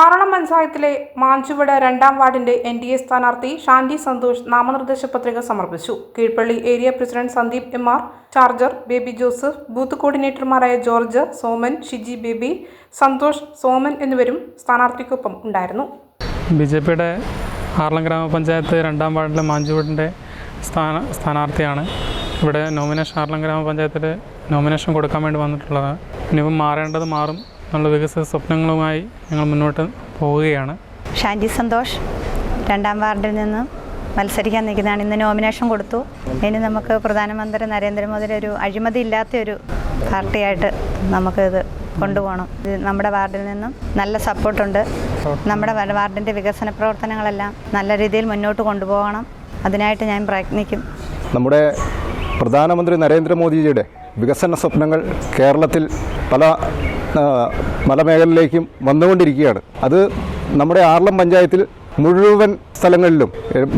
ആറളം പഞ്ചായത്തിലെ മാഞ്ചുവട് രണ്ടാം വാർഡിന്റെ N D A സ്ഥാനാർത്ഥി ഷാന്റി സന്തോഷ് നാമനിർദ്ദേശ പത്രിക സമർപ്പിച്ചു. Keezhpally area president Sandeep M R charger Baby Joseph booth കോർഡിനേറ്റർമാരായ George Soman Shiji Baby Santhosh Soman എന്നിവരും സ്ഥാനാർത്ഥിക്കൊപ്പം ഉണ്ടായിരുന്നു. ബി ജെ പിയുടെ ആറളം ഗ്രാമപഞ്ചായത്ത് രണ്ടാം വാർഡിലെ മാഞ്ചുവീടിന്റെ സ്ഥാന സ്ഥാനാർത്ഥിയാണ്. ഇവിടെ നോമിനേഷൻ ആറളം ഗ്രാമപഞ്ചായത്തിൽ നോമിനേഷൻ കൊടുക്കാൻ വേണ്ടി വന്നിട്ടുള്ളത് ഇനിയിപ്പം മാറേണ്ടത് മാറും. എന്നുള്ള വികസന സ്വപ്നങ്ങളുമായി ഞങ്ങൾ മുന്നോട്ട് പോവുകയാണ്. ഷാൻഡി സന്തോഷ് രണ്ടാം വാർഡിൽ നിന്ന് മത്സരിക്കാൻ നിൽക്കുന്നതാണ്. ഇന്ന് നോമിനേഷൻ കൊടുത്തു. ഇനി നമുക്ക് പ്രധാനമന്ത്രി നരേന്ദ്രമോദിയുടെ ഒരു അഴിമതി ഇല്ലാത്ത ഒരു പാർട്ടിയായിട്ട് നമുക്കിത് കൊണ്ടുപോകണം. ഇത് നമ്മുടെ വാർഡിൽ നിന്നും നല്ല സപ്പോർട്ടുണ്ട് നമ്മുടെ വാർഡിന്റെ വികസന പ്രവർത്തനങ്ങളെല്ലാം നല്ല രീതിയിൽ മുന്നോട്ട് കൊണ്ടുപോകണം. അതിനായിട്ട് ഞാൻ പ്രയത്നിക്കും. നമ്മുടെ പ്രധാനമന്ത്രി നരേന്ദ്രമോദിജിയുടെ വികസന സ്വപ്നങ്ങൾ കേരളത്തിൽ പല മലമേഖലയിലേക്കും വന്നുകൊണ്ടിരിക്കുകയാണ്. അത് നമ്മുടെ ആർളം പഞ്ചായത്തിൽ മുഴുവൻ സ്ഥലങ്ങളിലും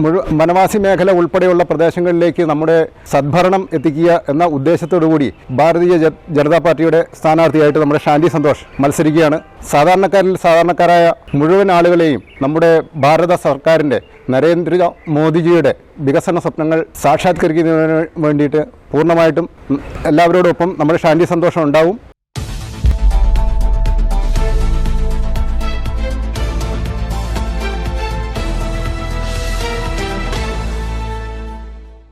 മുഴു വനവാസി മേഖല ഉൾപ്പെടെയുള്ള പ്രദേശങ്ങളിലേക്ക് നമ്മുടെ സദ്ഭരണം എത്തിക്കുക എന്ന ഉദ്ദേശത്തോടു കൂടി ഭാരതീയ ജനതാ പാർട്ടിയുടെ സ്ഥാനാർത്ഥിയായിട്ട് നമ്മുടെ ഷാന്തി സന്തോഷ് മത്സരിക്കുകയാണ്. സാധാരണക്കാരിൽ സാധാരണക്കാരായ മുഴുവൻ ആളുകളെയും നമ്മുടെ ഭാരത സർക്കാരിന്റെ നരേന്ദ്ര മോദിജിയുടെ വികസന സ്വപ്നങ്ങൾ സാക്ഷാത്കരിക്കുന്നതിന് വേണ്ടിയിട്ട് പൂർണമായിട്ടും എല്ലാവരോടൊപ്പം നമ്മുടെ ഷാന്തി സന്തോഷം ഉണ്ടാവും.